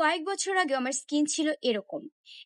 কয়েক বছর আগে আমার স্কিন ছিল এরকম।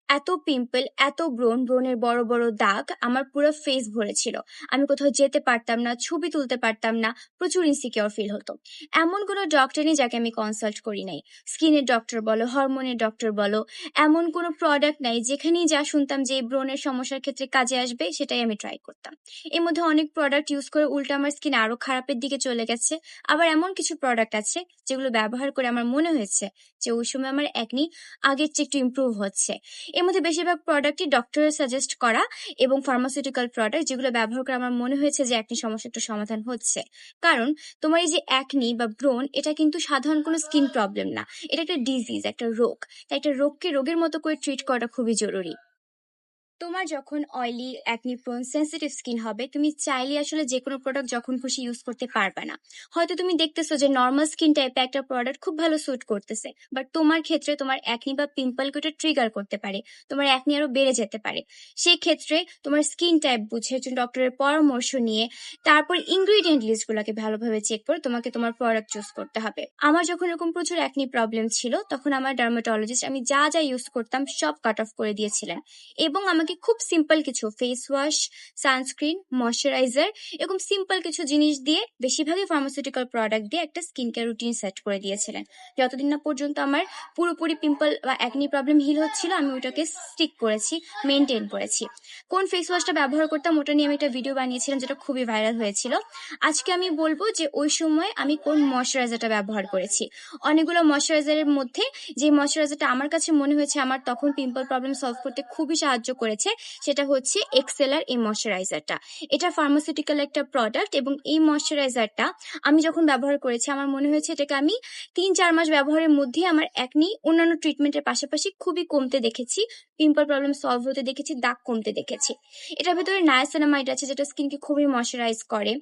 এত পিম্পল এত ব্রণ, ব্রণের বড় বড় দাগ আমার পুরো ফেস ভরে ছিল। আমি কোথাও যেতে পারতাম না, ছবি তুলতে পারতাম না, প্রচুর ইনসিকিওর ফিল হতো। এমন কোনো ডক্টর নেই যাকে আমি কনসাল্ট করি নাই। স্কিনের ডক্টর বলো হরমোনের ডক্টর বলো, এমন কোনো প্রোডাক্ট নাই যেখানেই যা শুনতাম যে এই ব্রণের সমস্যার ক্ষেত্রে কাজে আসবে সেটাই আমি ট্রাই করতাম। এর মধ্যে অনেক প্রোডাক্ট ইউজ করে উল্টো আমার স্কিন আরও খারাপের দিকে চলে গেছে। আবার এমন কিছু প্রোডাক্ট আছে যেগুলো ব্যবহার করে আমার মনে হয়েছে যে ওই সময় আমার একনি আগের চেয়ে একটু ইমপ্রুভ হচ্ছে। এর মধ্যে বেশিরভাগ প্রোডাক্টই ডক্টরের সাজেস্ট করা এবং ফার্মাসিউটিক্যাল প্রোডাক্ট যেগুলো ব্যবহার করে আমার মনে হয়েছে যে একনি সমস্যা একটু সমাধান হচ্ছে। কারণ তোমার এই যে একনি বা ব্রণ, এটা কিন্তু সাধারণ কোনো স্কিন প্রবলেম না। এটা একটা ডিজিজ একটা রোগ। তাই একটা রোগকে রোগের মতো করে ট্রিট করাটা খুবই জরুরি। তোমার যখন oily acne prone sensitive skin হবে, তুমি চাইলে আসলে যে কোনো প্রোডাক্ট যখন খুশি ইউজ করতে পারবে না। হয়তো তুমি দেখতেছো যে নর্মাল স্কিন টাইপে একটা প্রোডাক্ট খুব ভালো স্যুট করতেছে বাট তোমার ক্ষেত্রে তোমার অ্যাকনি বা পিম্পলকে ওটা ট্রিগার করতে পারে, তোমার অ্যাকনি আরও বেড়ে যেতে পারে। সেই ক্ষেত্রে তোমার স্কিন টাইপ বুঝে একজন ডক্টরের পরামর্শ নিয়ে তারপর ইনগ্রিডিয়েন্ট লিস্টগুলোকে ভালোভাবে চেক করে তোমাকে তোমার প্রোডাক্ট চুজ করতে হবে। আমার যখন এরকম প্রচুর অ্যাকনি প্রবলেম ছিল, তখন আমার ডার্মাটোলজিস্ট আমি যা যা ইউজ করতাম সব কাট অফ করে দিয়েছিলেন। এবং আমাকে খুব সিম্পল কিছু ফেস ওয়াশ সানস্ক্রিন ময়শ্চারাইজার এরকম সিম্পল কিছু জিনিস দিয়ে বেশিরভাগই ফার্মাসিউটিক্যাল প্রোডাক্ট দিয়ে একটা স্কিন কেয়ার রুটিন সেট করে দিয়েছিলেন। যতদিন না পর্যন্ত আমার পুরোপুরি পিম্পল বা একনি প্রবলেম হিল হচ্ছিল, আমি ওটাকে স্টিক করেছি মেনটেন করেছি। কোন ফেস ওয়াশটা ব্যবহার করতাম ওটা নিয়ে আমি একটা ভিডিও বানিয়েছিলাম যেটা খুবই ভাইরাল হয়েছিল। আজকে আমি বলব যে ওই সময় আমি কোন ময়শ্চারাইজারটা ব্যবহার করেছি। অনেকগুলো ময়শ্চারাইজারের মধ্যে যে ময়শ্চারাইজারটা আমার কাছে মনে হয়েছে, আমার তখন পিম্পল প্রবলেম সলভ করতে খুবই সাহায্য করেছে সেটা হচ্ছে এক্সেলার এই ময়শ্চারাইজারটা এটা ফার্মাসিউটিক্যাল একটা প্রোডাক্ট এবং এই ময়শ্চারাইজারটা আমি যখন ব্যবহার করেছি, আমার মনে হয়েছে এটাকে আমি তিন চার মাস ব্যবহারের মধ্যে আমার একনি অন্যান্য ট্রিটমেন্টের পাশাপাশি খুবই কমতে দেখেছি পিম্পল প্রবলেম সলভ হতে দেখেছি, দাগ কমতে দেখেছি। এটার ভেতরে নায়াসিনামাইড আছে, যেটা স্কিনকে খুবই ময়শ্চারাইজ করে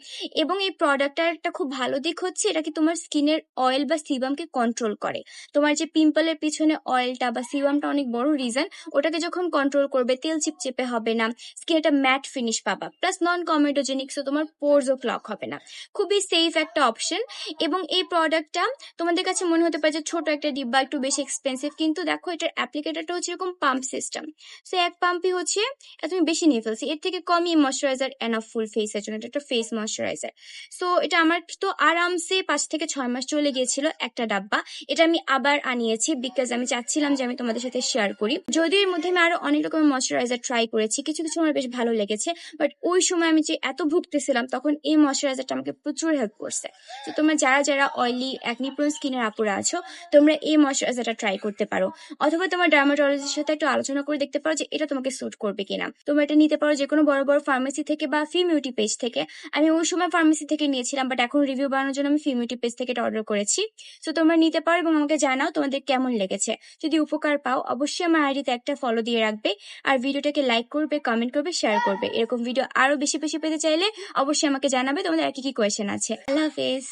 এবং এই প্রোডাক্টটার একটা খুব ভালো দিক হচ্ছে, এটা কি তোমার স্কিনের অয়েল বা সিবামকে কন্ট্রোল করে। তোমার যে পিম্পলের পিছনে অয়েলটা বা সিবামটা অনেক বড় রিজন ওটাকে যখন কন্ট্রোল করবে, তেল চিপচেপে হবে না স্কিন একটা ম্যাট ফিনিশ পাবা প্লাস নন কমেডোজেনিক সো তোমার পোর্সও ক্লক হবে না খুবই সেফ একটা অপশন এবং এই প্রোডাক্টটা তোমাদের কাছে মনে হতে পারে যে ছোট একটা ডিব্বা একটু বেশি এক্সপেন্সিভ কিন্তু দেখো এটার অ্যাপ্লিকেটারটা হচ্ছে এরকম পাম্প সিস্টেম সো এক পাম্পই হচ্ছে তুমি বেশি নিয়ে ফেলছি এর থেকে কমই ময়শ্চারাইজার এনাফ ফুল ফেসের জন্য এটা একটা ফেস ময়শ্চারাইজার সো এটা আমার তো আরামসে পাঁচ থেকে ছয় মাস চলে গিয়েছিল একটা ডাব্বা। এটা আমি আবার আনিয়েছি বিকজ আমি চাচ্ছিলাম যে আমি তোমাদের সাথে শেয়ার করি। যদিও এর মধ্যে আমি আরও অনেক রকমের ময়শ্চারাইজার ট্রাই করেছি, কিছু কিছু আমার বেশ ভালো লেগেছে বাট ওই সময় আমি যে এত ভুগতেছিলাম, তখন এই ময়শ্চারাইজারটা আমাকে প্রচুর হেল্প করছে। তো তোমরা যারা যারা অয়েলি অ্যাকনি প্রোন স্কিনের আপুরা আছো, তোমরা এই ময়শ্চারাইজারটা ট্রাই করতে পারো। অথবা তোমার ডার্মাটোলজিস্টের সাথে একটু আলোচনা করে দেখতে পারো যে এটা তোমাকে স্যুট করবে কিনা। তোমরা এটা নিতে পারো যে কোনো বড় বড় ফার্মেসি থেকে বা ফিমিউটি পেজ থেকে। আমি ওই সময় ফার্মেসি থেকে নিয়েছিলাম বাট এখন রিভিউ বানানোর জন্য আমি ফিমিউটি পেজ থেকে এটা অর্ডার করেছি। তো তোমরা নিতে পারো এবং আমাকে জানাও তোমাদের কেমন লেগেছে। যদি উপকার পাও, অবশ্যই আমার আইডিতে একটা ফলো দিয়ে রাখবে। আর ভিডিওটাকে লাইক করবে কমেন্ট করবে শেয়ার করবে। এরকম ভিডিও আরও বেশি বেশি পেতে চাইলে অবশ্যই আমাকে জানাবে তোমাদের আর কি কি কোয়েশ্চেন আছে। আল্লাহ হাফেজ।